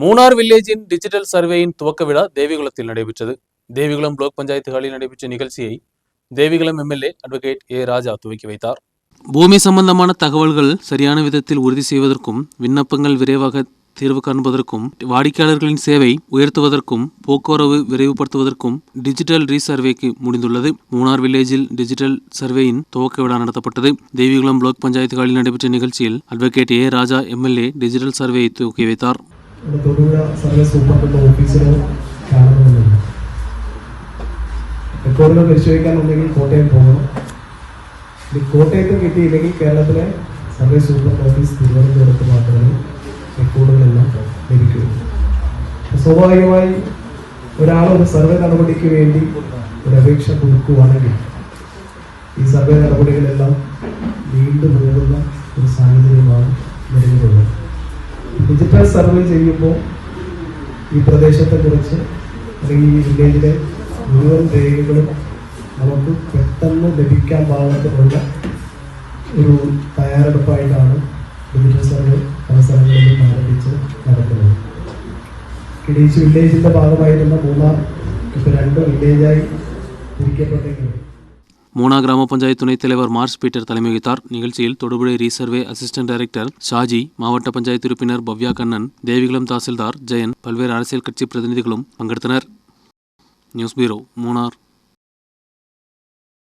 Munnar வில்லேஜின் digital சர்வேயின் துவக்க விழா தேவிகுளத்தில் நடைபெற்றது. தேவிகுளம் பிளாக் பஞ்சாயத்து ஹாலில் நடைபெற்ற நிகழ்ச்சியை Devikulam MLA advocate A Raja துவக்கி வைத்தார். பூமி சம்பந்தமான தகவல்கள் சரியான விதத்தில் உறுதி செய்வதற்கும் விண்ணப்பங்கள் விரைவாக தீர்வு காண்பதற்கும் வாடிக்கையாளர்களின் சேவை உயர்த்துவதற்கும் போக்குவரவு விரைவுபடுத்துவதற்கும் டிஜிட்டல் ரீசர்வேக்கு முடிந்துள்ளது. மூணார் வில்லேஜில் டிஜிட்டல் சர்வேயின் துவக்க விழா நடத்தப்பட்டது. தேவிகுளம் பிளாக் பஞ்சாயத்துகளில் நடைபெற்ற நிகழ்ச்சியில் advocate A Raja MLA digital சர்வேயை துவக்கி வைத்தார். നമ്മുടെ തൊടുപുഴ ഉണ്ടെങ്കിൽ കോട്ടയം പോകണം. ഇത് കോട്ടയത്ത് കിട്ടിയില്ലെങ്കിൽ കേരളത്തിലെ സർവേ സൂപ്രണ്ട് ഓഫീസ് തിരുവനന്തപുരത്ത് മാത്രമേ റെക്കോർഡുകളെല്ലാം ലഭിക്കുകയുള്ളൂ സ്വാഭാവികമായി ഒരാൾ ഒരു സർവേ നടപടിക്ക് വേണ്ടി ഒരു അപേക്ഷ കൊടുക്കുവാണെങ്കിൽ ഈ സർവേ നടപടികളെല്ലാം ഡിജിറ്റൽ സർവേ ചെയ്യുമ്പോൾ ഈ പ്രദേശത്തെ കുറിച്ച് അല്ലെങ്കിൽ ഈ വില്ലേജിലെ മുഴുവൻ രേഖകളും നമുക്ക് പെട്ടെന്ന് ലഭിക്കാൻ പാകത്തിലുള്ള ഒരു തയ്യാറെടുപ്പായിട്ടാണ് ഡിജിറ്റൽ സർവേ സ്ഥലങ്ങളിലും ആരംഭിച്ച് നടക്കുന്നത്. കിടീച്ച് വില്ലേജിന്റെ ഭാഗമായിരുന്ന മൂന്നാർ ഇപ്പോൾ രണ്ട് വില്ലേജായി തിരിക്കപ്പെട്ടെങ്കിലും மூணா கிராம பஞ்சாயத்து துணைத் தலைவர் மார்ஸ் பீட்டர் தலைமை வகித்தார். நிகழ்ச்சியில் Thodupuzha resurvey assistant director Shaji மாவட்ட பஞ்சாயத்து உறுப்பினர் பவ்யா கண்ணன் தேவிகுளம் தாசில்தார் ஜெயன் பல்வேறு அரசியல் கட்சி பிரதிநிதிகளும் பங்கெடுத்தனர். நியூஸ் பீரோ மூனார்